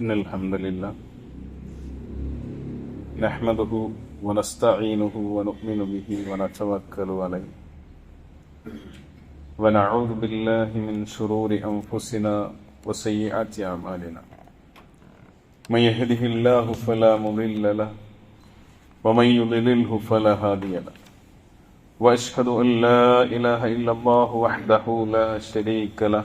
إن الحمد لله نحمده ونستعينه ونؤمن به ونتوكل عليه ونعوذ بالله من شرور أنفسنا وسيئات أعمالنا من يهده الله فلا مضل له ومن يضلله فلا هادي له وأشهد أن لا إله إلا الله وحده لا شريك له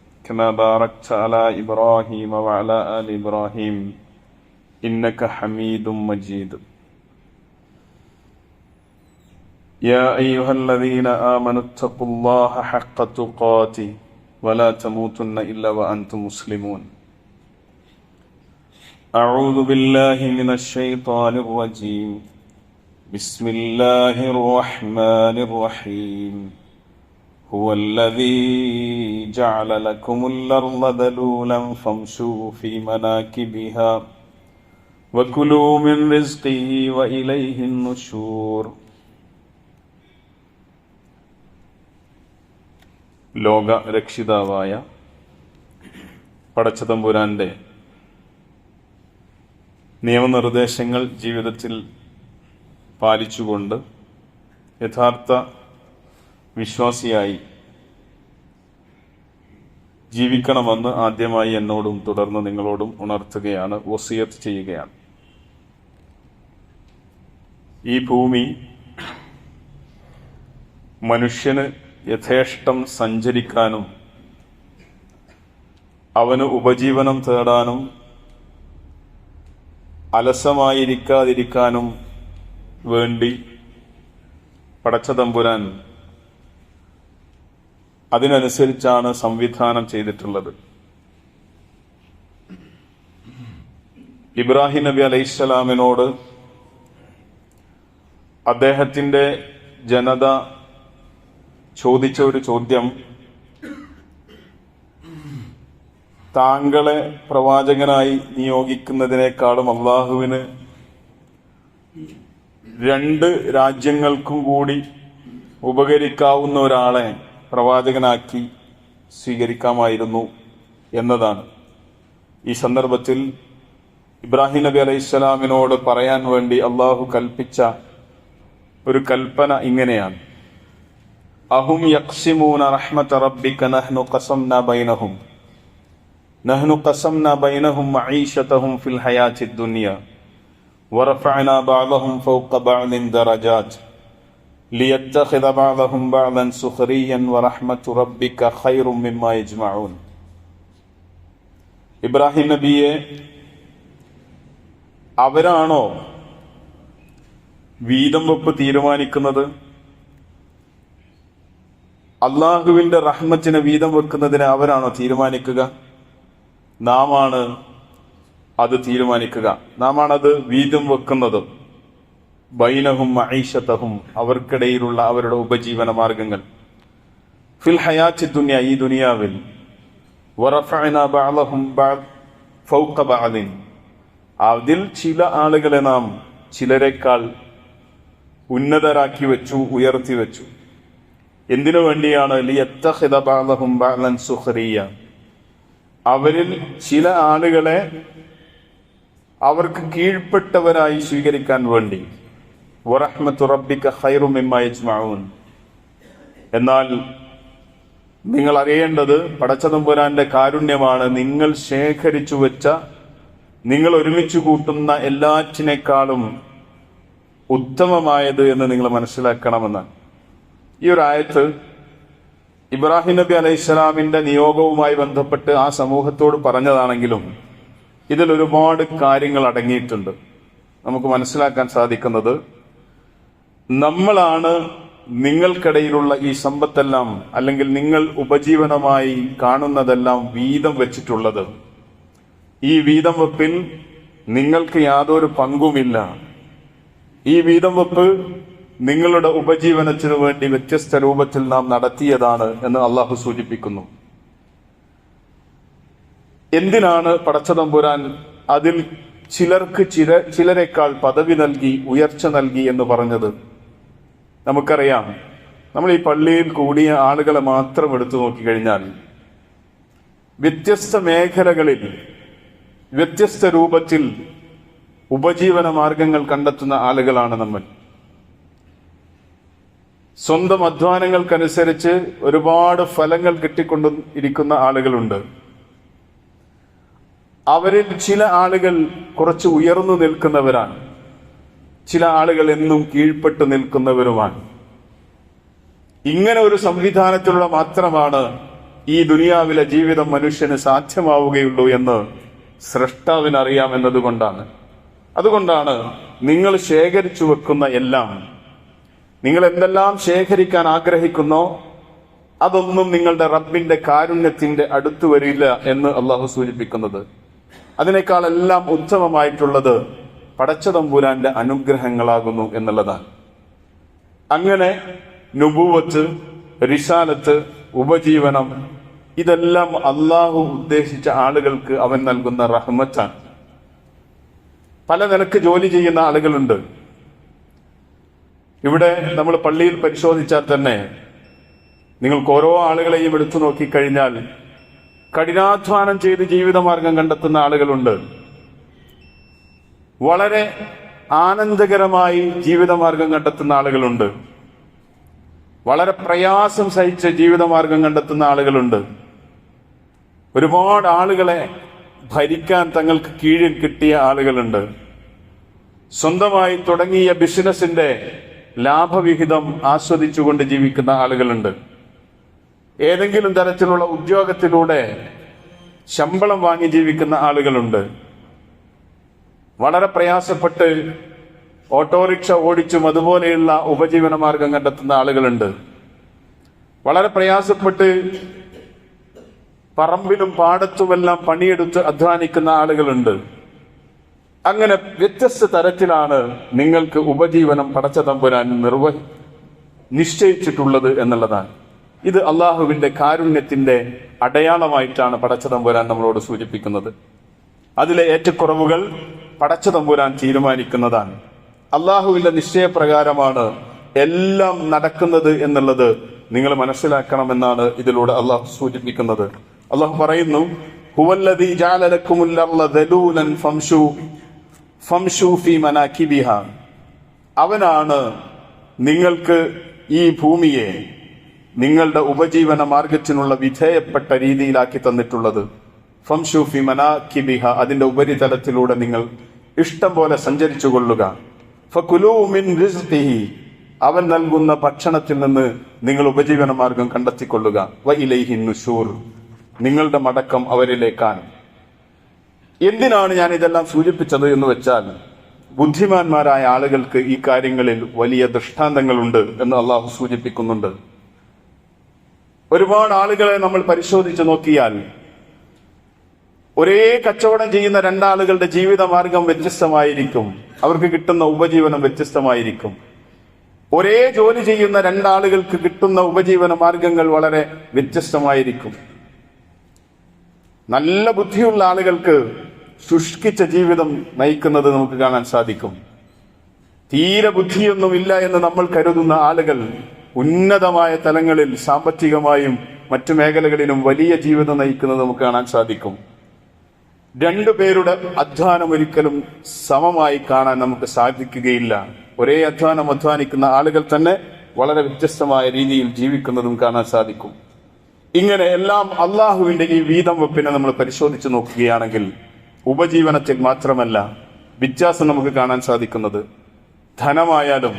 كما باركت على إبراهيم وعلى آل إبراهيم إنك حميد مجيد. يا أيها الذين آمنوا اتقوا الله حق تقاته ولا تموتن إلا وأنتم مسلمون. أعوذ بالله من الشيطان الرجيم. بسم الله الرحمن الرحيم. هو الذي جعل لكم الأرض ذلولا فامشوا في مناكبها وكلوا من رزقه وإليه النشور ലോക രക്ഷിതാവായ പടച്ചതമ്പുരാന്റെ നിയമനിർദ്ദേശങ്ങൾ ജീവിതത്തിൽ പാലിച്ചുകൊണ്ട് യഥാർത്ഥ വിശ്വാസിയായി ജീവിക്കണമെന്ന് ആദ്യമായി എന്നോടും തുടർന്ന് നിങ്ങളോടും ഉണർത്തുകയാണ് വസിയത്ത് ചെയ്യുകയാണ്. ഈ ഭൂമി മനുഷ്യന് യഥേഷ്ടം സഞ്ചരിക്കാനും അവന് ഉപജീവനം തേടാനും അലസമായിരിക്കാതിരിക്കാനും വേണ്ടി പടച്ചതമ്പുരാൻ അതിനനുസരിച്ചാണ് സംവിധാനം ചെയ്തിട്ടുള്ളത്. ഇബ്രാഹിം നബി അലൈഹിസ്സലാമിനോട് അദ്ദേഹത്തിന്റെ ജനത ചോദിച്ച ഒരു ചോദ്യം. താങ്കളെ പ്രവാചകനായി നിയോഗിക്കുന്നതിനേക്കാളും അള്ളാഹുവിന് രണ്ട് രാജ്യങ്ങൾക്കും കൂടി ഉപകരിക്കാവുന്ന ഒരാളെ പ്രവാചകനാക്കി സ്വീകരിക്കാമായിരുന്നു എന്നതാണ്. ഈ സന്ദർഭത്തിൽ ഇബ്രാഹിം നബി അലൈഹി ഇസ്ലാമിനോട് പറയാൻ വേണ്ടി അള്ളാഹു കൽപ്പിച്ച ഒരു കൽപ്പന ഇങ്ങനെയാണ്. അഹും യക്സിമൂന റഹ്മത്ത് റബ്ബിക നഹ്നു ഖസംന ബൈനഹും. നഹ്നു ഖസംന ബൈനഹും മഈശതഹും ഫിൽ ഹയാത്തി ദുനിയ. വറഫഅന ബഅദഹും ഫൗഖ ബഅദിൻ ദറജാത്ത് ليتخذ بعضهم بعضا سخريا ورحمة ربك خير مما يجمعون ഇബ്രാഹിം നബിയെ അവരാണോ വീതം വെപ്പ് തീരുമാനിക്കുന്നത് അള്ളാഹുവിന്റെ റഹ്മത്തിനെ വീതം വെക്കുന്നതിന് അവരാണോ തീരുമാനിക്കുക നാമാണ് അത് തീരുമാനിക്കുക നാമാണ് അത് വീതം വെക്കുന്നത് ബൈനഹും അയിഷത്തഹും അവർക്കിടയിലുള്ള അവരുടെ ഉപജീവന മാർഗങ്ങൾ. ഫിൽ ഹയാത്തി ദുനിയ ഈ ദുനിയാവിൽ. അതിൽ ചില ആളുകളെ നാം ചിലരെക്കാൾ ഉന്നതരാക്കി വെച്ചു ഉയർത്തി വെച്ചു. എന്തിനു വേണ്ടിയാണ്? അവരിൽ ചില ആളുകളെ അവർക്ക് കീഴ്പ്പെട്ടവരായി സ്വീകരിക്കാൻ വേണ്ടി. എന്നാൽ നിങ്ങൾ അറിയേണ്ടത് പടച്ചതമ്പുരാന്റെ കാരുണ്യമാണ് നിങ്ങൾ ശേഖരിച്ചു വെച്ച നിങ്ങൾ ഒരുമിച്ച് കൂട്ടുന്ന എല്ലാറ്റിനേക്കാളും ഉത്തമമായത് എന്ന് നിങ്ങൾ മനസ്സിലാക്കണമെന്ന് ഈ ഒരു ആയത്ത് ഇബ്രാഹിം നബി അലൈഹി സ്വലാമിന്റെ നിയോഗവുമായി ബന്ധപ്പെട്ട് ആ സമൂഹത്തോട് പറഞ്ഞതാണെങ്കിലും ഇതിൽ ഒരുപാട് കാര്യങ്ങൾ അടങ്ങിയിട്ടുണ്ട്. നമുക്ക് മനസ്സിലാക്കാൻ സാധിക്കുന്നത് നമ്മളാണ് നിങ്ങൾക്കിടയിലുള്ള ഈ സമ്പത്തെല്ലാം അല്ലെങ്കിൽ നിങ്ങൾ ഉപജീവനമായി കാണുന്നതെല്ലാം വീതം വെച്ചിട്ടുള്ളത്. ഈ വീതം വെപ്പിൽ നിങ്ങൾക്ക് യാതൊരു പങ്കുമില്ല. ഈ വീതം വെപ്പ് നിങ്ങളുടെ ഉപജീവനത്തിനു വേണ്ടി വ്യത്യസ്ത രൂപത്തിൽ നാം നടത്തിയതാണ് എന്ന് അള്ളാഹു സൂചിപ്പിക്കുന്നു. എന്തിനാണ് പടച്ചതമ്പുരാൻ അതിൽ ചിലർക്ക് ചില ചിലരെക്കാൾ പദവി നൽകി ഉയർച്ച നൽകി എന്ന് പറഞ്ഞത്? നമുക്കറിയാം നമ്മൾ ഈ പള്ളിയിൽ കൂടിയ ആളുകളെ മാത്രം എടുത്തു നോക്കിക്കഴിഞ്ഞാൽ വ്യത്യസ്ത മേഖലകളിൽ വ്യത്യസ്ത രൂപത്തിൽ ഉപജീവന മാർഗങ്ങൾ കണ്ടെത്തുന്ന ആളുകളാണ് നമ്മൾ. സ്വന്തം അധ്വാനങ്ങൾക്കനുസരിച്ച് ഒരുപാട് ഫലങ്ങൾ കിട്ടിക്കൊണ്ട് ഇരിക്കുന്ന ആളുകളുണ്ട്. അവരിൽ ചില ആളുകൾ കുറച്ച് ഉയർന്നു നിൽക്കുന്നവരാണ്. ചില ആളുകൾ എന്നും കീഴ്പ്പെട്ട് നിൽക്കുന്നവരുമാണ്. ഇങ്ങനെ ഒരു സംവിധാനത്തിലുള്ള മാത്രമാണ് ഈ ദുനിയാവിലെ ജീവിതം മനുഷ്യന് സാധ്യമാവുകയുള്ളൂ എന്ന് സൃഷ്ടാവിനറിയാം എന്നതുകൊണ്ടാണ് അതുകൊണ്ടാണ് നിങ്ങൾ ശേഖരിച്ചു വെക്കുന്ന എല്ലാം നിങ്ങൾ എന്തെല്ലാം ശേഖരിക്കാൻ ആഗ്രഹിക്കുന്നോ അതൊന്നും നിങ്ങളുടെ റബ്ബിന്റെ കാരുണ്യത്തിന്റെ അടുത്തു വരില്ല എന്ന് അള്ളാഹു സൂചിപ്പിക്കുന്നത്. അതിനേക്കാൾ എല്ലാം ഉത്തമമായിട്ടുള്ളത് പടച്ചതമ്പുരാന്റെ അനുഗ്രഹങ്ങളാകുന്നു എന്നുള്ളതാണ്. അങ്ങനെ നുബൂവത്ത് റിസാലത്ത് ഉപജീവനം ഇതെല്ലാം അള്ളാഹു ഉദ്ദേശിച്ച ആളുകൾക്ക് അവൻ നൽകുന്ന റഹ്മത്താണ്. പല നിലയ്ക്ക് ജോലി ചെയ്യുന്ന ആളുകളുണ്ട്. ഇവിടെ നമ്മൾ പള്ളിയിൽ പരിശോധിച്ചാൽ തന്നെ നിങ്ങൾക്ക് ഓരോ ആളുകളെയും എടുത്തു നോക്കിക്കഴിഞ്ഞാൽ കഠിനാധ്വാനം ചെയ്ത് ജീവിതമാർഗം കണ്ടെത്തുന്ന ആളുകളുണ്ട്. വളരെ ആനന്ദകരമായി ജീവിതമാർഗം കണ്ടെത്തുന്ന ആളുകളുണ്ട്. വളരെ പ്രയാസം സഹിച്ച് ജീവിതമാർഗം കണ്ടെത്തുന്ന ആളുകളുണ്ട്. ഒരുപാട് ആളുകളെ ഭരിക്കാൻ തങ്ങൾക്ക് കീഴിൽ കിട്ടിയ ആളുകളുണ്ട്. സ്വന്തമായി തുടങ്ങിയ ബിസിനസിന്റെ ലാഭവിഹിതം ആസ്വദിച്ചുകൊണ്ട് ജീവിക്കുന്ന ആളുകളുണ്ട്. ഏതെങ്കിലും തരത്തിലുള്ള ഉദ്യോഗത്തിലൂടെ ശമ്പളം വാങ്ങി ജീവിക്കുന്ന ആളുകളുണ്ട്. വളരെ പ്രയാസപ്പെട്ട് ഓട്ടോറിക്ഷ ഓടിച്ചും അതുപോലെയുള്ള ഉപജീവന മാർഗം കണ്ടെത്തുന്ന ആളുകളുണ്ട്. വളരെ പ്രയാസപ്പെട്ട് പറമ്പിലും പാടത്തുമെല്ലാം പണിയെടുത്ത് അധ്വാനിക്കുന്ന ആളുകളുണ്ട്. അങ്ങനെ വ്യത്യസ്ത തരത്തിലാണ് നിങ്ങൾക്ക് ഉപജീവനം പടച്ച തമ്പുരാൻ നിർവ നിശ്ചയിച്ചിട്ടുള്ളത് എന്നുള്ളതാണ്. ഇത് അള്ളാഹുവിന്റെ കാരുണ്യത്തിന്റെ അടയാളമായിട്ടാണ് പടച്ച തമ്പുരാൻ നമ്മളോട് സൂചിപ്പിക്കുന്നത്. അതിലെ ഏറ്റക്കുറവുകൾ പടച്ച തമ്പുരാൻ തീരുമാനിക്കുന്നതാണ്. അള്ളാഹുവിന്റെ നിശ്ചയപ്രകാരമാണ് എല്ലാം നടക്കുന്നത് എന്നുള്ളത് നിങ്ങൾ മനസ്സിലാക്കണമെന്നാണ് ഇതിലൂടെ അള്ളാഹു സൂചിപ്പിക്കുന്നത്. അള്ളാഹു പറയുന്നു അവനാണ് നിങ്ങൾക്ക് ഈ ഭൂമിയെ നിങ്ങളുടെ ഉപജീവന മാർഗത്തിനുള്ള വിധേയപ്പെട്ട രീതിയിലാക്കി തന്നിട്ടുള്ളത്. ഫംശു ഫി മനാകിബിഹ അതിന്റെ ഉപരിതലത്തിലൂടെ നിങ്ങൾ ഇഷ്ടം പോലെ സഞ്ചരിച്ചു കൊള്ളുക അവൻ നൽകുന്ന ഭക്ഷണത്തിൽ നിന്ന് നിങ്ങൾ ഉപജീവന മാർഗം കണ്ടെത്തിക്കൊള്ളുക. നിങ്ങളുടെ മടക്കം അവരിലേക്കാണ്. എന്തിനാണ് ഞാൻ ഇതെല്ലാം സൂചിപ്പിച്ചത് എന്ന് വെച്ചാൽ ബുദ്ധിമാന്മാരായ ആളുകൾക്ക് ഈ കാര്യങ്ങളിൽ വലിയ ദൃഷ്ടാന്തങ്ങളുണ്ട് എന്ന് അള്ളാഹു സൂചിപ്പിക്കുന്നുണ്ട്. ഒരുപാട് ആളുകളെ നമ്മൾ പരിശോധിച്ചു നോക്കിയാൽ ഒരേ കച്ചവടം ചെയ്യുന്ന രണ്ടാളുകളുടെ ജീവിതമാർഗം വ്യത്യസ്തമായിരിക്കും. അവർക്ക് കിട്ടുന്ന ഉപജീവനം വ്യത്യസ്തമായിരിക്കും. ഒരേ ജോലി ചെയ്യുന്ന രണ്ടാളുകൾക്ക് കിട്ടുന്ന ഉപജീവന മാർഗങ്ങൾ വളരെ വ്യത്യസ്തമായിരിക്കും. നല്ല ബുദ്ധിയുള്ള ആളുകൾക്ക് ശുഷ്കിച്ച ജീവിതം നയിക്കുന്നത് നമുക്ക് കാണാൻ സാധിക്കും. തീരെ ബുദ്ധിയൊന്നുമില്ല എന്ന് നമ്മൾ കരുതുന്ന ആളുകൾ ഉന്നതമായ തലങ്ങളിൽ സാമ്പത്തികമായും മറ്റു മേഖലകളിലും വലിയ ജീവിതം നയിക്കുന്നത് നമുക്ക് കാണാൻ സാധിക്കും. രണ്ടുപേരുടെ അധ്വാനം ഒരിക്കലും സമമായി കാണാൻ നമുക്ക് സാധിക്കുകയില്ല. ഒരേ അധ്വാനം അധ്വാനിക്കുന്ന ആളുകൾ തന്നെ വളരെ വ്യത്യസ്തമായ രീതിയിൽ ജീവിക്കുന്നതും കാണാൻ സാധിക്കും. ഇങ്ങനെ എല്ലാം അള്ളാഹുവിന്റെ ഈ വീതം വെപ്പിനെ നമ്മൾ പരിശോധിച്ചു നോക്കുകയാണെങ്കിൽ ഉപജീവനത്തിൽ മാത്രമല്ല വ്യത്യാസം നമുക്ക് കാണാൻ സാധിക്കുന്നത്. ധനമായാലും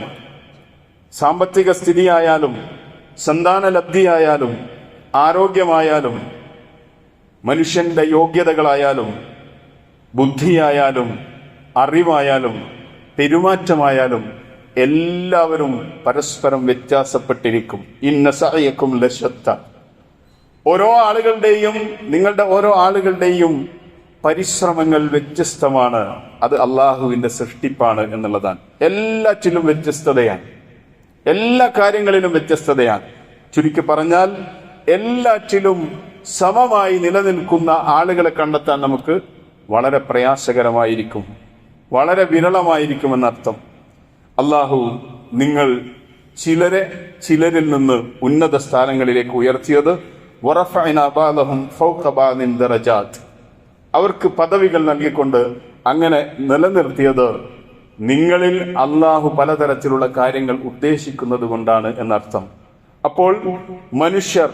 സാമ്പത്തിക സ്ഥിതിയായാലും സന്താന ലബ്ധിയായാലും ആരോഗ്യമായാലും മനുഷ്യന്റെ യോഗ്യതകളായാലും ബുദ്ധിയായാലും അറിവായാലും പെരുമാറ്റമായാലും എല്ലാവരും പരസ്പരം വ്യത്യാസപ്പെട്ടിരിക്കും. ഇന്ന സഹയക്കും ലശത്ത. ഓരോ ആളുകളുടെയും നിങ്ങളുടെ ഓരോ ആളുകളുടെയും പരിശ്രമങ്ങൾ വ്യത്യസ്തമാണ്. അത് അള്ളാഹുവിന്റെ സൃഷ്ടിപ്പാണ് എന്നുള്ളതാണ്. എല്ലാറ്റിലും വ്യത്യസ്തതയാണ്. എല്ലാ കാര്യങ്ങളിലും വ്യത്യസ്തതയാണ്. ചുരുക്കി പറഞ്ഞാൽ എല്ലാറ്റിലും സമമായി നിലനിൽക്കുന്ന ആളുകളെ കണ്ടെത്താൻ നമുക്ക് വളരെ പ്രയാസകരമായിരിക്കും. വളരെ വിരളമായിരിക്കുമെന്നർത്ഥം അള്ളാഹു നിങ്ങൾ ചിലരെ ചിലരിൽ നിന്ന് ഉന്നത സ്ഥാനങ്ങളിലേക്ക് ഉയർത്തിയത് അവർക്ക് പദവികൾ നൽകിക്കൊണ്ട് അങ്ങനെ നിലനിർത്തിയത് നിങ്ങളിൽ അള്ളാഹു പലതരത്തിലുള്ള കാര്യങ്ങൾ ഉദ്ദേശിക്കുന്നത് കൊണ്ടാണ് എന്നർത്ഥം. അപ്പോൾ മനുഷ്യർ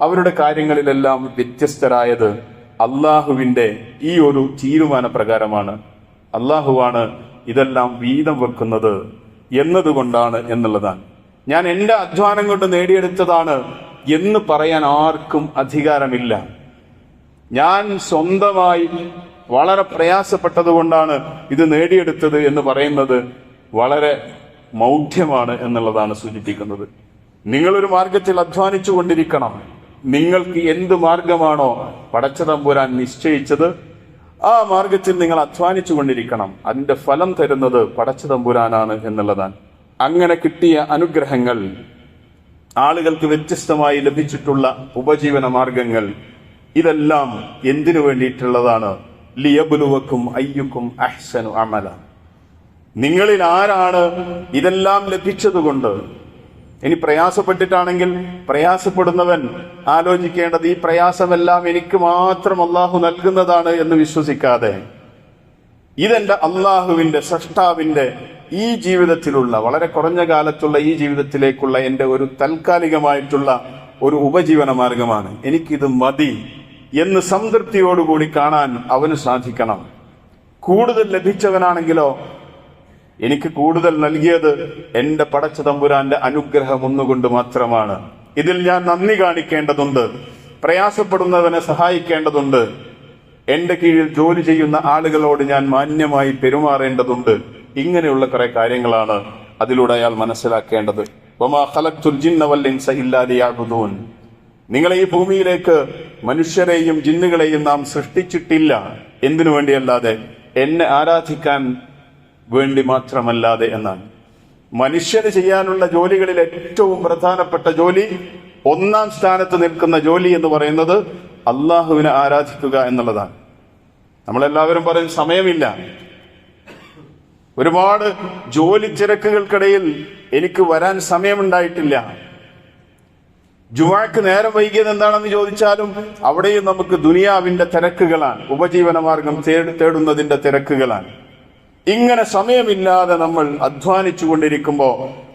അവരുടെ കാര്യങ്ങളിലെല്ലാം വ്യത്യസ്തരായത് അള്ളാഹുവിന്റെ ഈ ഒരു തീരുമാന പ്രകാരമാണ് അള്ളാഹുവാണ് ഇതെല്ലാം വീതം വെക്കുന്നത് എന്നതുകൊണ്ടാണ് എന്നുള്ളതാണ്. ഞാൻ എന്റെ അധ്വാനം കൊണ്ട് നേടിയെടുത്തതാണ് എന്ന് പറയാൻ ആർക്കും അധികാരമില്ല. ഞാൻ സ്വന്തമായി വളരെ പ്രയാസപ്പെട്ടതുകൊണ്ടാണ് ഇത് നേടിയെടുത്തത് എന്ന് പറയുന്നത് വളരെ മൗഢ്യമാണ് എന്നുള്ളതാണ് സൂചിപ്പിക്കുന്നത്. നിങ്ങളൊരു മാർഗത്തിൽ അധ്വാനിച്ചു കൊണ്ടിരിക്കണം നിങ്ങൾക്ക് എന്ത് മാർഗമാണോ പടച്ചതമ്പുരാൻ നിശ്ചയിച്ചത് ആ മാർഗത്തിൽ നിങ്ങൾ അധ്വാനിച്ചു കൊണ്ടിരിക്കണം. അതിന്റെ ഫലം തരുന്നത് പടച്ചതമ്പുരാനാണ് എന്നുള്ളതാണ്. അങ്ങനെ കിട്ടിയ അനുഗ്രഹങ്ങൾ ആളുകൾക്ക് വ്യത്യസ്തമായി ലഭിച്ചിട്ടുള്ള ഉപജീവന മാർഗങ്ങൾ ഇതെല്ലാം എന്തിനു വേണ്ടിയിട്ടുള്ളതാണ്? ലിയബുലുവക്കും അയ്യുക്കും അഹ്സനു അമല. നിങ്ങളിൽ ആരാണ് ഇതെല്ലാം ലഭിച്ചതുകൊണ്ട് ഇനി പ്രയാസപ്പെട്ടിട്ടാണെങ്കിൽ പ്രയാസപ്പെടുന്നവൻ ആലോചിക്കേണ്ടത് ഈ പ്രയാസമെല്ലാം എനിക്ക് മാത്രം അള്ളാഹു നൽകുന്നതാണ് എന്ന് വിശ്വസിക്കാതെ ഇതെന്റെ അള്ളാഹുവിന്റെ സൃഷ്ടാവിന്റെ ഈ ജീവിതത്തിലുള്ള വളരെ കുറഞ്ഞ കാലത്തുള്ള ഈ ജീവിതത്തിലേക്കുള്ള എന്റെ ഒരു താൽക്കാലികമായിട്ടുള്ള ഒരു ഉപജീവന മാർഗമാണ്. എനിക്കിത് മതി എന്ന് സംതൃപ്തിയോടുകൂടി കാണാൻ അവന് സാധിക്കണം. കൂടുതൽ ലഭിച്ചവനാണെങ്കിലോ എനിക്ക് കൂടുതൽ നൽകിയത് എന്റെ പടച്ച തമ്പുരാന്റെ അനുഗ്രഹം ഒന്നുകൊണ്ട് മാത്രമാണ്. ഇതിൽ ഞാൻ നന്ദി കാണിക്കേണ്ടതുണ്ട്. പ്രയാസപ്പെടുന്നവനെ സഹായിക്കേണ്ടതുണ്ട്. എന്റെ കീഴിൽ ജോലി ചെയ്യുന്ന ആളുകളോട് ഞാൻ മാന്യമായി പെരുമാറേണ്ടതുണ്ട്. ഇങ്ങനെയുള്ള കുറെ കാര്യങ്ങളാണ് അതിലൂടെ അയാൾ മനസ്സിലാക്കേണ്ടത്. നിങ്ങളെ ഈ ഭൂമിയിലേക്ക് മനുഷ്യരെയും ജിന്നുകളെയും നാം സൃഷ്ടിച്ചിട്ടില്ല. എന്തിനു വേണ്ടിയല്ലാതെ? എന്നെ ആരാധിക്കാൻ വേണ്ടി മാത്രമല്ലാതെ എന്നാണ് മനുഷ്യന് ചെയ്യാനുള്ള ജോലികളിൽ ഏറ്റവും പ്രധാനപ്പെട്ട ജോലി ഒന്നാം സ്ഥാനത്ത് നിൽക്കുന്ന ജോലി എന്ന് പറയുന്നത് അള്ളാഹുവിനെ ആരാധിക്കുക എന്നുള്ളതാണ്. നമ്മളെല്ലാവരും പറയും സമയമില്ല. ഒരുപാട് ജോലി തിരക്കുകൾക്കിടയിൽ എനിക്ക് വരാൻ സമയമുണ്ടായിട്ടില്ല. ജുമാക്ക് നേരം വൈകിയത് എന്താണെന്ന് ചോദിച്ചാലും അവിടെയും നമുക്ക് ദുനിയാവിന്റെ തിരക്കുകളാണ്. ഉപജീവനമാർഗം തേടി തേടുന്നതിന്റെ തിരക്കുകളാണ്. ഇങ്ങനെ സമയമില്ലാതെ നമ്മൾ അധ്വാനിച്ചു കൊണ്ടിരിക്കുമ്പോൾ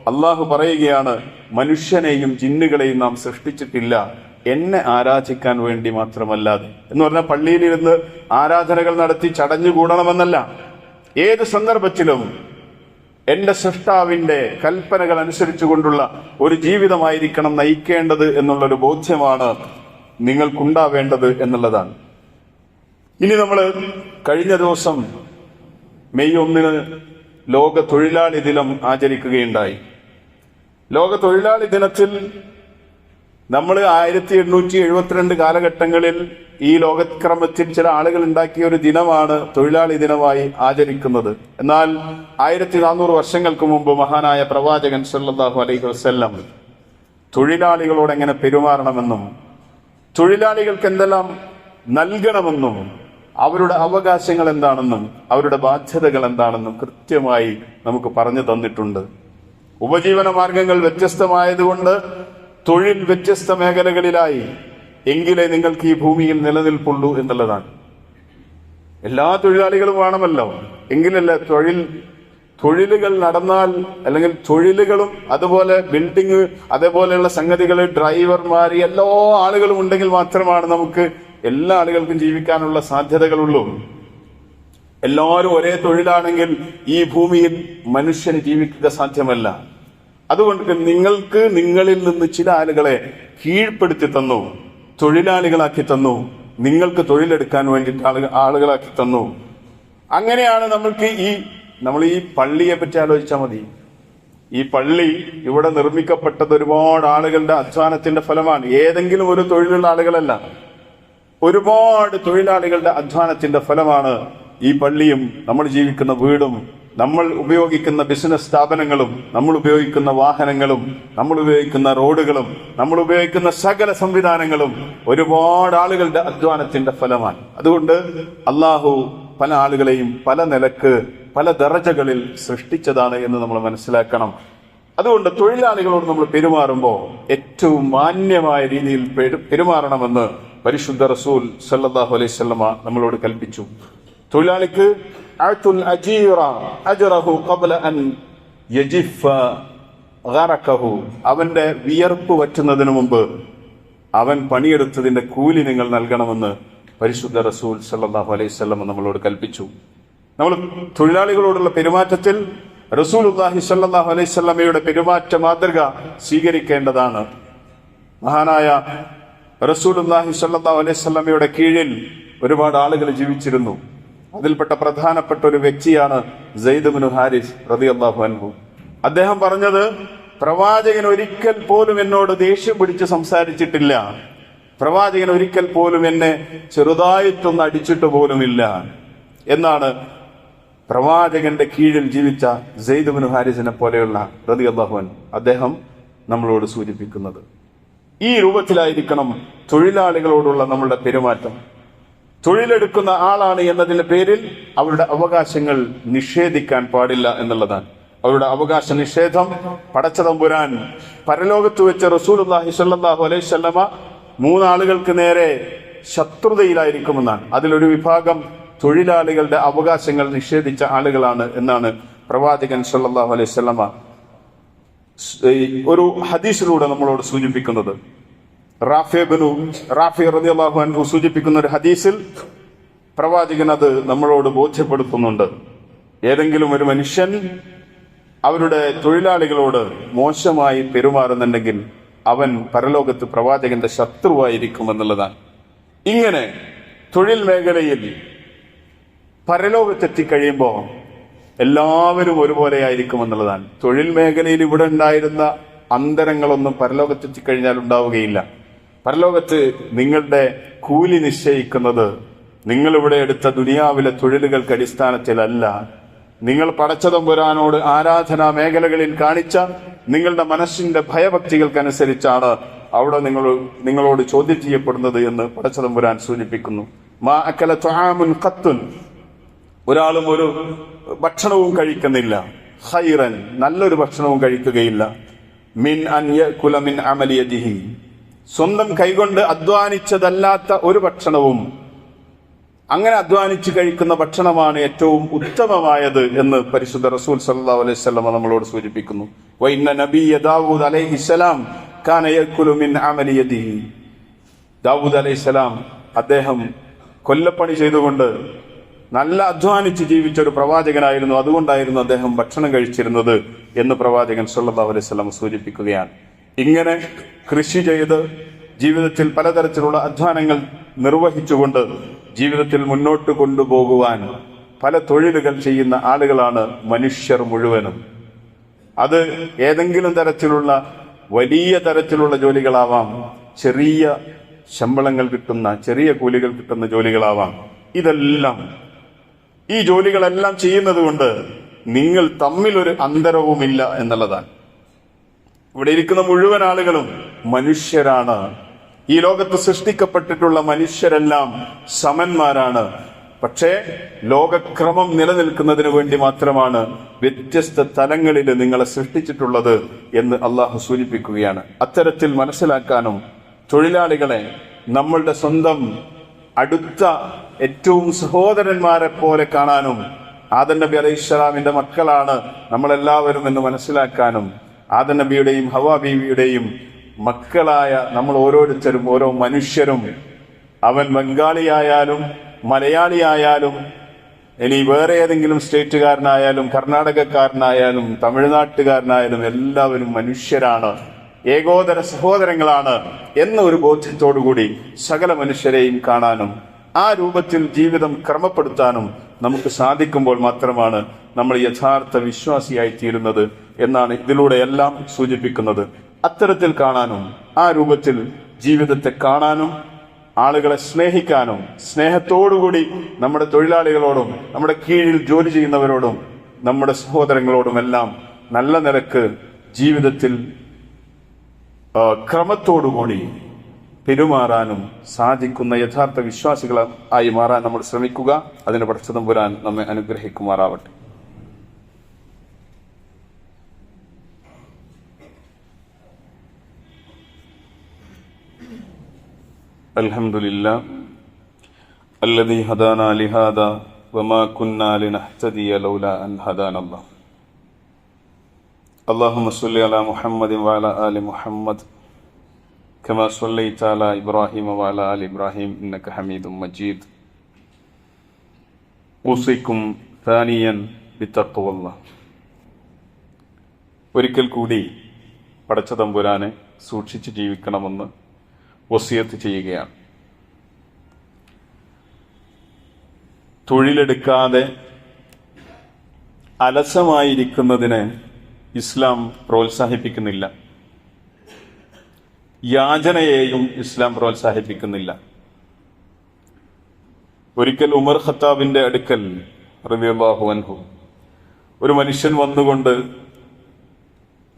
അള്ളാഹു പറയുകയാണ് മനുഷ്യനെയും ജിന്നുകളെയും നാം സൃഷ്ടിച്ചിട്ടില്ല. എന്നെ ആരാധിക്കാൻ വേണ്ടി മാത്രമല്ലാതെ. എന്ന് പറഞ്ഞാൽ പള്ളിയിലിരുന്ന് ആരാധനകൾ നടത്തി ചടഞ്ഞുകൂടണമെന്നല്ല. ഏത് സന്ദർഭത്തിലും എന്റെ സൃഷ്ടാവിന്റെ കൽപ്പനകൾ അനുസരിച്ചു കൊണ്ടുള്ള ഒരു ജീവിതമായിരിക്കണം നയിക്കേണ്ടത് എന്നുള്ളൊരു ബോധ്യമാണ് നിങ്ങൾക്കുണ്ടാവേണ്ടത് എന്നുള്ളതാണ്. ഇനി നമ്മൾ കഴിഞ്ഞ ദിവസം മെയ് ഒന്നിന് ലോക തൊഴിലാളി ദിനം ആചരിക്കുകയുണ്ടായി. ലോക തൊഴിലാളി ദിനത്തിൽ നമ്മൾ ആയിരത്തി എണ്ണൂറ്റി എഴുപത്തിരണ്ട് കാലഘട്ടങ്ങളിൽ ഈ ലോകക്രമത്തിൽ ചില ആളുകൾ ഉണ്ടാക്കിയ ഒരു ദിനമാണ് തൊഴിലാളി ദിനമായി ആചരിക്കുന്നത്. എന്നാൽ ആയിരത്തി നാനൂറ് വർഷങ്ങൾക്ക് മുമ്പ് മഹാനായ പ്രവാചകൻ സല്ലാഹു അലൈഹി വസ്ല്ലം തൊഴിലാളികളോട് എങ്ങനെ പെരുമാറണമെന്നും തൊഴിലാളികൾക്ക് എന്തെല്ലാം നൽകണമെന്നും അവരുടെ അവകാശങ്ങൾ എന്താണെന്നും അവരുടെ ബാധ്യതകൾ എന്താണെന്നും കൃത്യമായി നമുക്ക് പറഞ്ഞു തന്നിട്ടുണ്ട്. ഉപജീവന മാർഗങ്ങൾ വ്യത്യസ്തമായതുകൊണ്ട് തൊഴിൽ വ്യത്യസ്ത മേഖലകളിലായി എങ്കിലേ നിങ്ങൾക്ക് ഈ ഭൂമിയിൽ നിലനിൽപ്പുള്ളൂ എന്നുള്ളതാണ്. എല്ലാ തൊഴിലാളികളും വേണമല്ലോ. എങ്കിലല്ല തൊഴിൽ തൊഴിലുകൾ നടന്നാൽ അല്ലെങ്കിൽ തൊഴിലുകളും അതുപോലെ ബിൽഡിങ് അതേപോലെയുള്ള സംഗതികൾ ഡ്രൈവർമാർ എല്ലാ ആളുകളും ഉണ്ടെങ്കിൽ മാത്രമാണ് നമുക്ക് എല്ലാ ആളുകൾക്കും ജീവിക്കാനുള്ള സാധ്യതകളുള്ളൂ. എല്ലാവരും ഒരേ തൊഴിലാണെങ്കിൽ ഈ ഭൂമിയിൽ മനുഷ്യന് ജീവിക്കുക സാധ്യമല്ല. അതുകൊണ്ട് നിങ്ങൾക്ക് നിങ്ങളിൽ നിന്ന് ചില ആളുകളെ കീഴ്പ്പെടുത്തി തന്നു തൊഴിലാളികളാക്കി തന്നു നിങ്ങൾക്ക് തൊഴിലെടുക്കാൻ വേണ്ടിയിട്ട് ആളുകൾ ആളുകളാക്കി തന്നു. അങ്ങനെയാണ് നമ്മൾക്ക് ഈ നമ്മൾ ഈ പള്ളിയെ പറ്റി ആലോചിച്ചാൽ മതി. ഈ പള്ളി ഇവിടെ നിർമ്മിക്കപ്പെട്ടത് ഒരുപാട് ആളുകളുടെ അധ്വാനത്തിന്റെ ഫലമാണ്. ഏതെങ്കിലും ഒരു തൊഴിലുള്ള ആളുകളല്ല. ഒരുപാട് തൊഴിലാളികളുടെ അധ്വാനത്തിന്റെ ഫലമാണ് ഈ പള്ളിയും നമ്മൾ ജീവിക്കുന്ന വീടും. നമ്മൾ ഉപയോഗിക്കുന്ന ബിസിനസ് സ്ഥാപനങ്ങളും നമ്മൾ ഉപയോഗിക്കുന്ന വാഹനങ്ങളും നമ്മൾ ഉപയോഗിക്കുന്ന റോഡുകളും നമ്മൾ ഉപയോഗിക്കുന്ന സകല സംവിധാനങ്ങളും ഒരുപാട് ആളുകളുടെ അധ്വാനത്തിന്റെ ഫലമാണ്. അതുകൊണ്ട് അള്ളാഹു പല ആളുകളെയും പല നിലയ്ക്ക് പല ദറജകളിൽ സൃഷ്ടിച്ചതാണ് എന്ന് നമ്മൾ മനസ്സിലാക്കണം. അതുകൊണ്ട് തൊഴിലാളികളോട് നമ്മൾ പെരുമാറുമ്പോൾ ഏറ്റവും മാന്യമായ രീതിയിൽ പെരു- പെരുമാറണമെന്ന് പരിശുദ്ധ റസൂൽ സല്ലാഹു അലൈഹി നമ്മളോട് കൽപ്പിച്ചു. തൊഴിലാളിക്ക് അവന്റെ വിയർപ്പ് വറ്റുന്നതിന് മുമ്പ് അവൻ പണിയെടുത്തതിന്റെ കൂലി നിങ്ങൾ നൽകണമെന്ന് പരിശുദ്ധ റസൂൽ സല്ലാഹു അലൈഹി നമ്മളോട് കൽപ്പിച്ചു. നമ്മൾ തൊഴിലാളികളോടുള്ള പെരുമാറ്റത്തിൽ റസൂലുള്ളാഹി സ്വല്ലല്ലാഹു അലൈഹി വസല്ലമയുടെ പെരുമാറ്റ മാതൃക സ്വീകരിക്കേണ്ടതാണ്. മഹാനായ റസൂലുള്ളാഹി സ്വല്ലല്ലാഹു അലൈഹി വസല്ലമയുടെ കീഴിൽ ഒരുപാട് ആളുകൾ ജീവിച്ചിരുന്നു. അതിൽപ്പെട്ട പ്രധാനപ്പെട്ട ഒരു വ്യക്തിയാണ് സെയ്ദ് ബിൻ ഹാരിസ് റളിയല്ലാഹു അൻഹു. അദ്ദേഹം പറഞ്ഞത് പ്രവാചകൻ ഒരിക്കൽ പോലും എന്നോട് ദേഷ്യം പിടിച്ച് സംസാരിച്ചിട്ടില്ല. പ്രവാചകൻ ഒരിക്കൽ പോലും എന്നെ ചെറുതായിട്ടൊന്ന് അടിച്ചിട്ട് പോലുമില്ല. എന്നാണ് പ്രവാചകന്റെ കീഴിൽ ജീവിച്ച ജെയ്ദുബിനു ഹാരിസിനെ പോലെയുള്ള റതി അള്ളാഹുൻ അദ്ദേഹം നമ്മളോട് സൂചിപ്പിക്കുന്നത്. ഈ രൂപത്തിലായിരിക്കണം തൊഴിലാളികളോടുള്ള നമ്മളുടെ പെരുമാറ്റം. തൊഴിലെടുക്കുന്ന ആളാണ് എന്നതിന്റെ പേരിൽ അവരുടെ അവകാശങ്ങൾ നിഷേധിക്കാൻ പാടില്ല എന്നുള്ളതാണ്. അവരുടെ അവകാശ നിഷേധം പടച്ചതമ്പുരാൻ പരലോകത്ത് വെച്ച റസൂലുള്ളാഹി സ്വല്ലല്ലാഹു അലൈഹി വസല്ലമ മൂന്നാളുകൾക്ക് നേരെ ശത്രുതയിലായിരിക്കുമെന്നാണ്. അതിലൊരു വിഭാഗം തൊഴിലാളികളുടെ അവകാശങ്ങൾ നിഷേധിച്ച ആളുകളാണ് എന്നാണ് പ്രവാചകൻ സല്ലാഹു അലൈഹി വസല്ലമ ഈ ഒരു ഹദീസിലൂടെ നമ്മളോട് സൂചിപ്പിക്കുന്നത്. റാഫി ബനു അള്ളാഹു അൻഹു സൂചിപ്പിക്കുന്ന ഒരു ഹദീസിൽ പ്രവാചകൻ അത് നമ്മളോട് ബോധ്യപ്പെടുത്തുന്നുണ്ട്. ഏതെങ്കിലും ഒരു മനുഷ്യൻ അവരുടെ തൊഴിലാളികളോട് മോശമായി പെരുമാറുന്നുണ്ടെങ്കിൽ അവൻ പരലോകത്ത് പ്രവാചകന്റെ ശത്രുവായിരിക്കും എന്നുള്ളതാണ്. ഇങ്ങനെ തൊഴിൽ മേഖലയിൽ പരലോകത്തെത്തിക്കഴിയുമ്പോൾ എല്ലാവരും ഒരുപോലെ ആയിരിക്കും എന്നുള്ളതാണ്. തൊഴിൽ മേഖലയിൽ ഇവിടെ ഉണ്ടായിരുന്ന അന്തരങ്ങളൊന്നും പരലോകത്തെത്തിക്കഴിഞ്ഞാൽ ഉണ്ടാവുകയില്ല. പരലോകത്ത് നിങ്ങളുടെ കൂലി നിശ്ചയിക്കുന്നത് നിങ്ങളിവിടെ എടുത്ത ദുനിയാവിലെ തൊഴിലുകൾക്ക് അടിസ്ഥാനത്തിലല്ല. നിങ്ങൾ പടച്ചതമ്പുരാനോട് ആരാധനാ മേഖലകളിൽ കാണിച്ച നിങ്ങളുടെ മനസ്സിന്റെ ഭയഭക്തികൾക്കനുസരിച്ചാണ് അവിടെ നിങ്ങൾ നിങ്ങളോട് ചോദ്യം ചെയ്യപ്പെടുന്നത് എന്ന് പടച്ചതമ്പുരാൻ സൂചിപ്പിക്കുന്നു. മാ അക്കല ത്വാമുൻ ഖത്തുൻ. ഒരാളും ഒരു ഭക്ഷണവും കഴിക്കുന്നില്ല. ഹൈറൻ നല്ലൊരു ഭക്ഷണവും കഴിക്കുകയില്ല. മിൻ കുലമിൻ മിൻ അമലിയതിഹി. സ്വന്തം കൈകൊണ്ട് അധ്വാനിച്ചതല്ലാത്ത ഒരു ഭക്ഷണവും അങ്ങനെ അധ്വാനിച്ച് കഴിക്കുന്ന ഭക്ഷണമാണ് ഏറ്റവും ഉത്തമമായത് എന്ന് പരിശുദ്ധ റസൂൽ സല്ലാ അലൈഹി വസല്ലം നമ്മളോട് സൂചിപ്പിക്കുന്നു. വൈന്ന നബി ദാവൂദ് അലൈഹി സ്വലാം കാനയക്കുലുമിൻ മിൻ അമലിയതിഹി. ദാവൂദ് അലൈഹിസ്സലാം അദ്ദേഹം കൊല്ലപ്പണി ചെയ്തുകൊണ്ട് നല്ല അധ്വാനിച്ച് ജീവിച്ച ഒരു പ്രവാചകനായിരുന്നു. അതുകൊണ്ടായിരുന്നു അദ്ദേഹം ഭക്ഷണം കഴിച്ചിരുന്നത് എന്ന് പ്രവാചകൻ സല്ലല്ലാഹു അലൈഹി വസല്ലം സൂചിപ്പിക്കുകയാണ്. ഇങ്ങനെ കൃഷി ചെയ്ത് ജീവിതത്തിൽ പലതരത്തിലുള്ള അധ്വാനങ്ങൾ നിർവഹിച്ചുകൊണ്ട് ജീവിതത്തിൽ മുന്നോട്ട് കൊണ്ടുപോകുവാൻ പല തൊഴിലുകൾ ചെയ്യുന്ന ആളുകളാണ് മനുഷ്യർ മുഴുവനും. അത് ഏതെങ്കിലും തരത്തിലുള്ള വലിയ തരത്തിലുള്ള ജോലികളാവാം ചെറിയ ശമ്പളങ്ങൾ കിട്ടുന്ന ചെറിയ കൂലികൾ കിട്ടുന്ന ജോലികളാവാം. ഇതെല്ലാം ഈ ജോലികളെല്ലാം ചെയ്യുന്നത് കൊണ്ട് നിങ്ങൾ തമ്മിലൊരു അന്തരവുമില്ല എന്നുള്ളതാണ്. ഇവിടെ ഇരിക്കുന്ന മുഴുവൻ ആളുകളും മനുഷ്യരാണ്. ഈ ലോകത്ത് സൃഷ്ടിക്കപ്പെട്ടിട്ടുള്ള മനുഷ്യരെല്ലാം സമന്മാരാണ്. പക്ഷേ ലോകക്രമം നിലനിൽക്കുന്നതിന് വേണ്ടി മാത്രമാണ് വ്യത്യസ്ത തലങ്ങളിൽ നിങ്ങളെ സൃഷ്ടിച്ചിട്ടുള്ളത് എന്ന് അള്ളാഹു സൂചിപ്പിക്കുകയാണ്. അത്തരത്തിൽ മനസ്സിലാക്കാനും തൊഴിലാളികളെ നമ്മളുടെ സ്വന്തം അടുത്ത ഏറ്റവും സഹോദരന്മാരെ പോലെ കാണാനും ആദൻ നബി അലൈഹി ഇസ്ലാമിന്റെ മക്കളാണ് നമ്മളെല്ലാവരും എന്ന് മനസ്സിലാക്കാനും ആദൻ നബിയുടെയും ഹവാ ബീവിയുടെയും മക്കളായ നമ്മൾ ഓരോരുത്തരും ഓരോ മനുഷ്യരും. അവൻ ബംഗാളിയായാലും മലയാളിയായാലും ഇനി വേറെ ഏതെങ്കിലും സ്റ്റേറ്റുകാരനായാലും കർണാടകക്കാരനായാലും തമിഴ്നാട്ടുകാരനായാലും എല്ലാവരും മനുഷ്യരാണ് ഏകോദര സഹോദരങ്ങളാണ് എന്ന ഒരു ബോധ്യത്തോടുകൂടി സകല മനുഷ്യരെയും കാണാനും ആ രൂപത്തിൽ ജീവിതം ക്രമപ്പെടുത്താനും നമുക്ക് സാധിക്കുമ്പോൾ മാത്രമാണ് നമ്മൾ യഥാർത്ഥ വിശ്വാസിയായി തീരുന്നത് എന്നാണ് ഇതിലൂടെ എല്ലാം സൂചിപ്പിക്കുന്നത്. അത്തരത്തിൽ കാണാനും ആ രൂപത്തിൽ ജീവിതത്തെ കാണാനും ആളുകളെ സ്നേഹിക്കാനും സ്നേഹത്തോടുകൂടി നമ്മുടെ തൊഴിലാളികളോടും നമ്മുടെ കീഴിൽ ജോലി ചെയ്യുന്നവരോടും നമ്മുടെ സഹോദരങ്ങളോടുമെല്ലാം നല്ല നിലയ്ക്ക് ജീവിതത്തിൽ ക്രമത്തോടുകൂടി പെരുമാറാനും സാധിക്കുന്ന യഥാർത്ഥ വിശ്വാസികൾ ആയി മാറാൻ നമ്മൾ ശ്രമിക്കുക അതിന് പടച്ചതമ്പുരാൻ നമ്മെ അനുഗ്രഹിക്കുമാറാവട്ടെ الحمد لله الذي هدانا لهذا وما كنا لنهتدي لولا أن هدانا الله اللهم صل على محمد وعلى آل محمد كما صليت على إبراهيم وعلى آل إبراهيم إنك حميد مجيد أوصيكم ثانيا بتقوى الله ഒരിക്കൽ കൂടി പടച്ച തമ്പുരാനെ സൂക്ഷിച്ച് ജീവിക്കണമെന്ന് വസിയത്ത് ചെയ്യുകയാണ് തൊഴിലെടുക്കാതെ അലസമായിരിക്കുന്നതിന് ഇസ്ലാം പ്രോത്സാഹിപ്പിക്കുന്നില്ല യാചനയെയും ഇസ്ലാം പ്രോത്സാഹിപ്പിക്കുന്നില്ല. ഒരിക്കൽ ഉമർ ഖത്താബിന്റെ അടുക്കൽ റബിയാഹു അൻഹു ഒരു മനുഷ്യൻ വന്നുകൊണ്ട്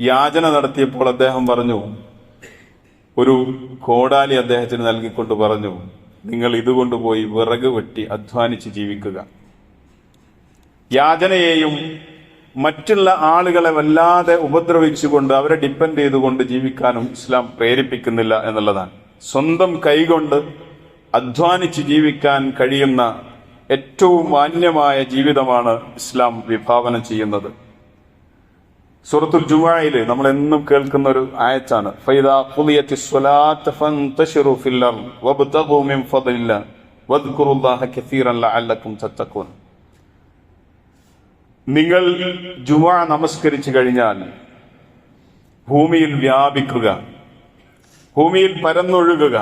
യാചന നടത്തിയപ്പോൾ അദ്ദേഹം പറഞ്ഞു ഒരു കോടാലി അദ്ദേഹത്തിന് നൽകിക്കൊണ്ട് പറഞ്ഞു നിങ്ങൾ ഇതുകൊണ്ടുപോയി വിറക് വെട്ടി അധ്വാനിച്ച് ജീവിക്കുക. യാചനയെയും മറ്റുള്ള ആളുകളെ വല്ലാതെ ഉപദ്രവിച്ചുകൊണ്ട് അവരെ ഡിപ്പെൻഡ് ചെയ്തുകൊണ്ട് ജീവിക്കാനും ഇസ്ലാം പ്രേരിപ്പിക്കുന്നില്ല എന്നുള്ളതാണ്. സ്വന്തം കൈകൊണ്ട് അധ്വാനിച്ച് ജീവിക്കാൻ കഴിയുന്ന ഏറ്റവും മാന്യമായ ജീവിതമാണ് ഇസ്ലാം വിഭാവനം ചെയ്യുന്നത്. സൂറത്തുൽ ജുമായിൽ നമ്മൾ എന്നും കേൾക്കുന്ന ഒരു ആയത്താണ് ഫൈദാ നിങ്ങൾ ജുമാ നമസ്കരിച്ചു കഴിഞ്ഞാൽ ഭൂമിയിൽ വ്യാപിക്കുക ഭൂമിയിൽ പരന്നൊഴുകുക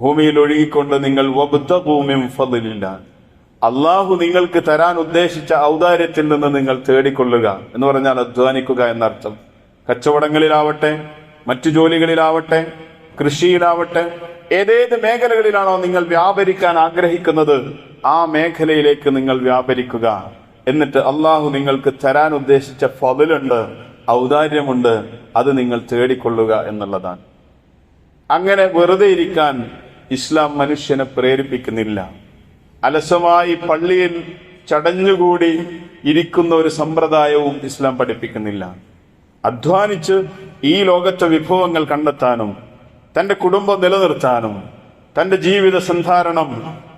ഭൂമിയിൽ ഒഴുകിക്കൊണ്ട് നിങ്ങൾ ഫതിലില്ല അള്ളാഹു നിങ്ങൾക്ക് തരാൻ ഉദ്ദേശിച്ച ഔദാര്യത്തിൽ നിന്ന് നിങ്ങൾ തേടിക്കൊള്ളുക എന്ന് പറഞ്ഞാൽ അധ്വാനിക്കുക എന്നർത്ഥം. കച്ചവടങ്ങളിലാവട്ടെ മറ്റു ജോലികളിലാവട്ടെ കൃഷിയിലാവട്ടെ ഏതേത് മേഖലകളിലാണോ നിങ്ങൾ വ്യാപരിക്കാൻ ആഗ്രഹിക്കുന്നത് ആ മേഖലയിലേക്ക് നിങ്ങൾ വ്യാപരിക്കുക. എന്നിട്ട് അള്ളാഹു നിങ്ങൾക്ക് തരാൻ ഉദ്ദേശിച്ച ഫതിലുണ്ട് ഔദാര്യമുണ്ട് അത് നിങ്ങൾ തേടിക്കൊള്ളുക എന്നുള്ളതാണ്. അങ്ങനെ വെറുതെ ഇരിക്കാൻ ഇസ്ലാം മനുഷ്യനെ പ്രേരിപ്പിക്കുന്നില്ല. അലസമായി പള്ളിയിൽ ചടഞ്ഞുകൂടി ഇരിക്കുന്ന ഒരു സമ്പ്രദായവും ഇസ്ലാം പഠിപ്പിക്കുന്നില്ല. അധ്വാനിച്ച് ഈ ലോകത്തെ വിഭവങ്ങൾ കണ്ടെത്താനും തന്റെ കുടുംബം നിലനിർത്താനും തന്റെ ജീവിത സന്ധാരണം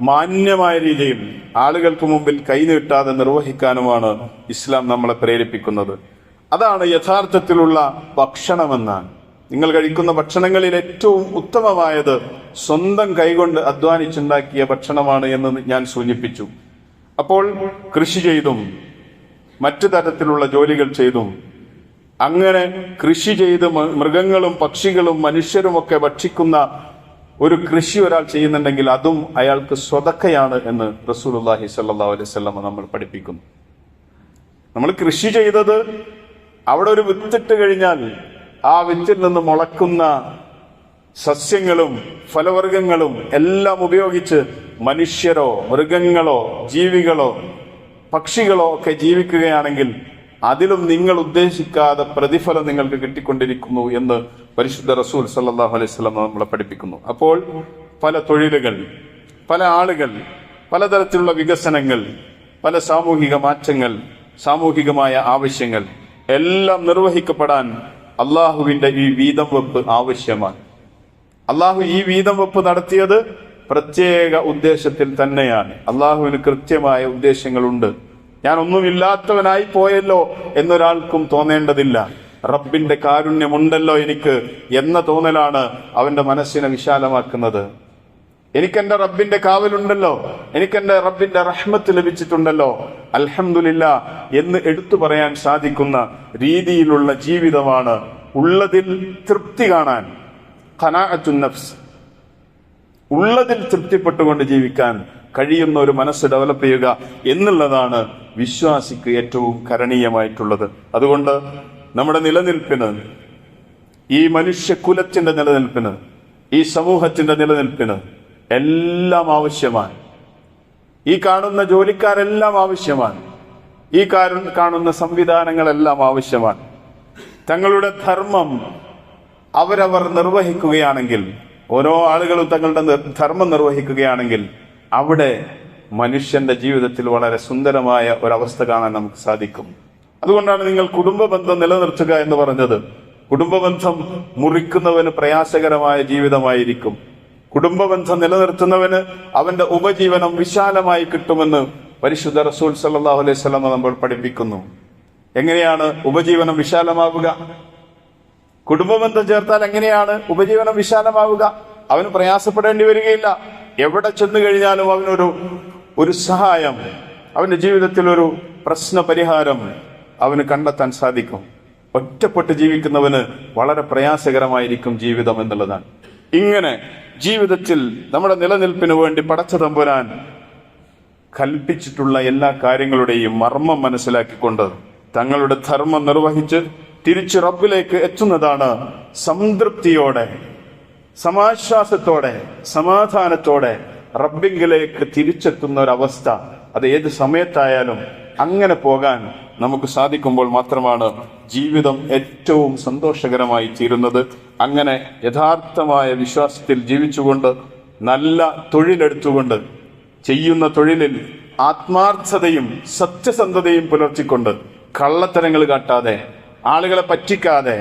മാന്യമായ രീതിയിൽ ആളുകൾക്ക് മുമ്പിൽ കൈനീട്ടാതെ നിർവഹിക്കാനുമാണ് ഇസ്ലാം നമ്മളെ പ്രേരിപ്പിക്കുന്നത്. അതാണ് യഥാർത്ഥത്തിലുള്ള ഭക്ഷണമെന്നാണ്. നിങ്ങൾ കഴിക്കുന്ന ഭക്ഷണങ്ങളിൽ ഏറ്റവും ഉത്തമമായത് സ്വന്തം കൈകൊണ്ട് അധ്വാനിച്ചുണ്ടാക്കിയ ഭക്ഷണമാണ് എന്ന് ഞാൻ സൂചിപ്പിച്ചു. അപ്പോൾ കൃഷി ചെയ്തും മറ്റു തരത്തിലുള്ള ജോലികൾ ചെയ്തും അങ്ങനെ കൃഷി ചെയ്ത് മൃഗങ്ങളും പക്ഷികളും മനുഷ്യരുമൊക്കെ ഭക്ഷിക്കുന്ന ഒരു കൃഷി ഒരാൾ ചെയ്യുന്നുണ്ടെങ്കിൽ അതും അയാൾക്ക് സ്വതക്കയാണ് എന്ന് റസൂലുള്ളാഹി സ്വല്ലല്ലാഹു അലൈഹി വസല്ലം നമ്മൾ പഠിപ്പിക്കുന്നു. നമ്മൾ കൃഷി ചെയ്തത് അവിടെ ഒരു വിത്തിട്ട് കഴിഞ്ഞാൽ ആ വിത്തിൽ നിന്ന് മുളക്കുന്ന സസ്യങ്ങളും ഫലവർഗങ്ങളും എല്ലാം ഉപയോഗിച്ച് മനുഷ്യരോ മൃഗങ്ങളോ ജീവികളോ പക്ഷികളോ ഒക്കെ ജീവിക്കുകയാണെങ്കിൽ അതിലും നിങ്ങൾ ഉദ്ദേശിക്കാതെ പ്രതിഫലം നിങ്ങൾക്ക് കിട്ടിക്കൊണ്ടിരിക്കുന്നു എന്ന് പരിശുദ്ധ റസൂൽ സല്ലാഹു അലൈഹി വസല്ലം നമ്മളെ പഠിപ്പിക്കുന്നു. അപ്പോൾ പല തൊഴിലുകൾ പല ആളുകൾ പലതരത്തിലുള്ള വികസനങ്ങൾ പല സാമൂഹിക മാറ്റങ്ങൾ സാമൂഹികമായ ആവശ്യങ്ങൾ എല്ലാം നിർവഹിക്കപ്പെടാൻ അള്ളാഹുവിന്റെ ഈ വീതം വെപ്പ് ആവശ്യമാണ്. അള്ളാഹു ഈ വീതം വെപ്പ് നടത്തിയത് പ്രത്യേക ഉദ്ദേശത്തിൽ തന്നെയാണ്. അള്ളാഹുവിന് കൃത്യമായ ഉദ്ദേശങ്ങളുണ്ട്. ഞാൻ ഒന്നുമില്ലാത്തവനായി പോയല്ലോ എന്നൊരാൾക്കും തോന്നേണ്ടതില്ല. റബ്ബിന്റെ കാരുണ്യമുണ്ടല്ലോ എനിക്ക് എന്ന തോന്നലാണ് അവന്റെ മനസ്സിനെ വിശാലമാക്കുന്നത്. എനിക്കെന്റെ റബ്ബിന്റെ കാവലുണ്ടല്ലോ. എനിക്കെന്റെ റബ്ബിന്റെ റഹ്മത്ത് ലഭിച്ചിട്ടുണ്ടല്ലോ. അൽഹമില്ല എന്ന് എടുത്തു പറയാൻ സാധിക്കുന്ന രീതിയിലുള്ള ജീവിതമാണ് ഉള്ളതിൽ തൃപ്തി കാണാൻ. ഖനാഅത്തുൻ നഫ്സ്. ഉള്ളതിൽ തൃപ്തിപ്പെട്ടുകൊണ്ട് ജീവിക്കാൻ കഴിയുന്ന ഒരു മനസ്സ് ഡെവലപ്പ് ചെയ്യുക എന്നുള്ളതാണ് വിശ്വാസിക്ക് ഏറ്റവും കരണീയമായിട്ടുള്ളത്. അതുകൊണ്ട് നമ്മുടെ നിലനിൽപ്പിന് ഈ മനുഷ്യകുലത്തിന്റെ നിലനിൽപ്പിന് ഈ സമൂഹത്തിന്റെ നിലനിൽപ്പിന് എല്ലാം ആവശ്യമാണ്. ഈ കാണുന്ന ജോലിക്കാരെല്ലാം ആവശ്യമാണ്. ഈ കാണുന്ന സംവിധാനങ്ങളെല്ലാം ആവശ്യമാണ്. തങ്ങളുടെ ധർമ്മം അവരവർ നിർവഹിക്കുകയാണെങ്കിൽ ഓരോ ആളുകളും തങ്ങളുടെ ധർമ്മം നിർവഹിക്കുകയാണെങ്കിൽ അവിടെ മനുഷ്യന്റെ ജീവിതത്തിൽ വളരെ സുന്ദരമായ ഒരവസ്ഥ കാണാൻ നമുക്ക് സാധിക്കും. അതുകൊണ്ടാണ് നിങ്ങൾ കുടുംബ ബന്ധം നിലനിർത്തുക എന്ന് പറഞ്ഞത്. കുടുംബ ബന്ധം മുറിക്കുന്നവന് പ്രയാസകരമായ ജീവിതമായിരിക്കും. കുടുംബ ബന്ധം നിലനിർത്തുന്നവന് അവന്റെ ഉപജീവനം വിശാലമായി കിട്ടുമെന്ന് പരിശുദ്ധ റസൂൽ സല്ലാഹു അലൈഹി വസല്ലം നമ്മൾ പഠിപ്പിക്കുന്നു. എങ്ങനെയാണ് ഉപജീവനം വിശാലമാവുക? കുടുംബബന്ധം ചേർത്താൽ എങ്ങനെയാണ് ഉപജീവനം വിശാലമാവുക? അവന് പ്രയാസപ്പെടേണ്ടി വരികയില്ല. എവിടെ ചെന്നു കഴിഞ്ഞാലും അവനൊരു ഒരു സഹായം അവന്റെ ജീവിതത്തിൽ ഒരു പ്രശ്ന പരിഹാരം അവന് കണ്ടെത്താൻ സാധിക്കും. ഒറ്റപ്പെട്ട് ജീവിക്കുന്നവന് വളരെ പ്രയാസകരമായിരിക്കും ജീവിതം എന്നുള്ളതാണ്. ഇങ്ങനെ ജീവിതത്തിൽ നമ്മുടെ നിലനിൽപ്പിന് വേണ്ടി പടച്ച തമ്പുരാൻ കൽപ്പിച്ചിട്ടുള്ള എല്ലാ കാര്യങ്ങളുടെയും മർമ്മം മനസ്സിലാക്കിക്കൊണ്ട് തങ്ങളുടെ ധർമ്മം നിർവഹിച്ച് തിരിച്ച് റബ്ബിലേക്ക് എത്തുന്നതാണ് സംതൃപ്തിയോടെ സമാശ്വാസത്തോടെ സമാധാനത്തോടെ റബ്ബിങ്കിലേക്ക് തിരിച്ചെത്തുന്ന ഒരവസ്ഥ അത് ഏത് സമയത്തായാലും അങ്ങനെ പോകാൻ നമുക്ക് സാധിക്കുമ്പോൾ മാത്രമാണ് ജീവിതം ഏറ്റവും സന്തോഷകരമായി തീരുന്നത്. അങ്ങനെ യഥാർത്ഥമായ വിശ്വാസത്തിൽ ജീവിച്ചുകൊണ്ട് നല്ല തൊഴിലെടുത്തുകൊണ്ട് ചെയ്യുന്ന തൊഴിലിൽ ആത്മാർത്ഥതയും സത്യസന്ധതയും പുലർത്തിക്കൊണ്ട് കള്ളത്തരങ്ങൾ കാട്ടാതെ ആളുകളെ പറ്റിക്കാതെ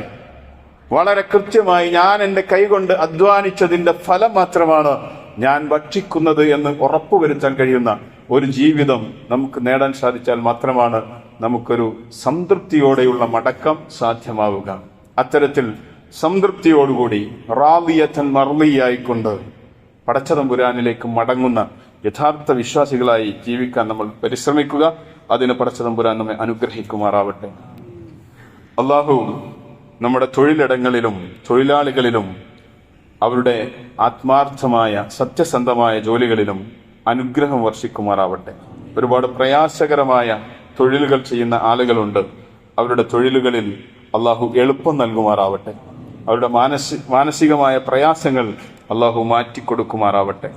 വളരെ കൃത്യമായി ഞാൻ എന്റെ കൈകൊണ്ട് അധ്വാനിച്ചതിന്റെ ഫലം മാത്രമാണ് ഞാൻ ഭക്ഷിക്കുന്നത് എന്ന് ഉറപ്പുവരുത്താൻ കഴിയുന്ന ഒരു ജീവിതം നമുക്ക് നേടാൻ സാധിച്ചാൽ മാത്രമാണ് നമുക്കൊരു സംതൃപ്തിയോടെയുള്ള മടക്കം സാധ്യമാവുക. അത്തരത്തിൽ സംതൃപ്തിയോടുകൂടി റാവിയത്തൻ മർലിയായിക്കൊണ്ട് പടച്ചതമ്പുരാനിലേക്ക് മടങ്ങുന്ന യഥാർത്ഥ വിശ്വാസികളായി ജീവിക്കാൻ നമ്മൾ പരിശ്രമിക്കുക. അതിന് പടച്ചതമ്പുരാൻ നമ്മെ അനുഗ്രഹിക്കുമാറാവട്ടെ. അള്ളാഹു നമ്മുടെ തൊഴിലിടങ്ങളിലും തൊഴിലാളികളിലും അവരുടെ ആത്മാർത്ഥമായ സത്യസന്ധമായ ജോലികളിലും അനുഗ്രഹം വർഷിക്കുമാറാവട്ടെ. ഒരുപാട് പ്രയാസകരമായ തൊഴിലുകൾ ചെയ്യുന്ന ആളുകളുണ്ട്. അവരുടെ തൊഴിലുകളിൽ അള്ളാഹു എളുപ്പം നൽകുമാറാവട്ടെ. അവരുടെ മാനസി മാനസികമായ പ്രയാസങ്ങൾ അള്ളാഹു മാറ്റിക്കൊടുക്കുമാറാവട്ടെ.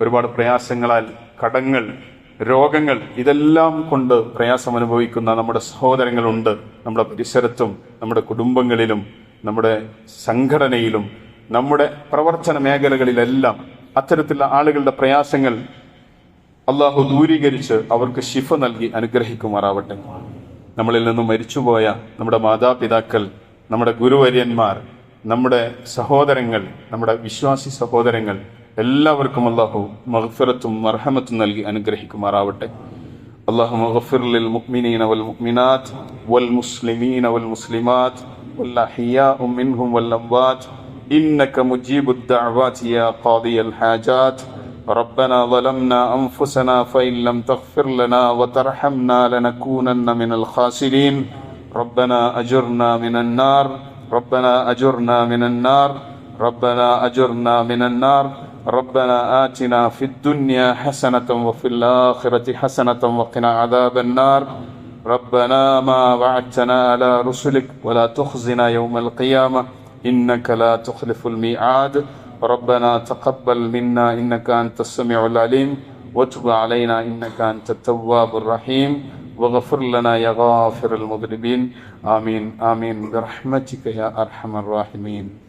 ഒരുപാട് പ്രയാസങ്ങളാൽ കടങ്ങൾ രോഗങ്ങൾ ഇതെല്ലാം കൊണ്ട് പ്രയാസം അനുഭവിക്കുന്ന നമ്മുടെ സഹോദരങ്ങളുണ്ട്. നമ്മുടെ പരിസരത്തും നമ്മുടെ കുടുംബങ്ങളിലും നമ്മുടെ സംഘടനയിലും നമ്മുടെ പ്രവർത്തന മേഖലകളിലെല്ലാം അത്തരത്തിലുള്ള ആളുകളുടെ പ്രയാസങ്ങൾ അള്ളാഹു ദൂരീകരിച്ച് അവർക്ക് ശിഫ നൽകി അനുഗ്രഹിക്കുമാറാവട്ടെ. നമ്മളിൽ നിന്നും മരിച്ചുപോയ നമ്മുടെ മാതാപിതാക്കൾ നമ്മുടെ ഗുരുവര്യന്മാർ നമ്മുടെ സഹോദരങ്ങൾ നമ്മുടെ വിശ്വാസി സഹോദരങ്ങൾ എല്ലാവർക്കും അള്ളാഹു മഹഫിറത്തും മർഹമത്തും നൽകി അനുഗ്രഹിക്കുമാറാവട്ടെ اللهم اغفر للمؤمنين والمؤمنات والمسلمين والمسلمات والأحياء منهم والأموات إنك مجيب الدعوات يا قاضي الحاجات ربنا ظلمنا أنفسنا فإن لم تغفر لنا وترحمنا لنكونن من الخاسرين ربنا أجرنا من النار ربنا أجرنا من النار ربنا أجرنا من النار ربنا آتنا في الدنيا حسنة وفي الآخرة حسنة وقنا عذاب النار. ربنا ما وعدتنا على رسلك ولا تخزنا يوم القيامة. إنك لا تخلف الميعاد. ربنا تقبل منا إنك أنت السميع العليم. وتب علينا إنك أنت التواب الرحيم. واغفر لنا يا غافر المذنبين. آمين. آمين. برحمتك يا أرحم الراحمين.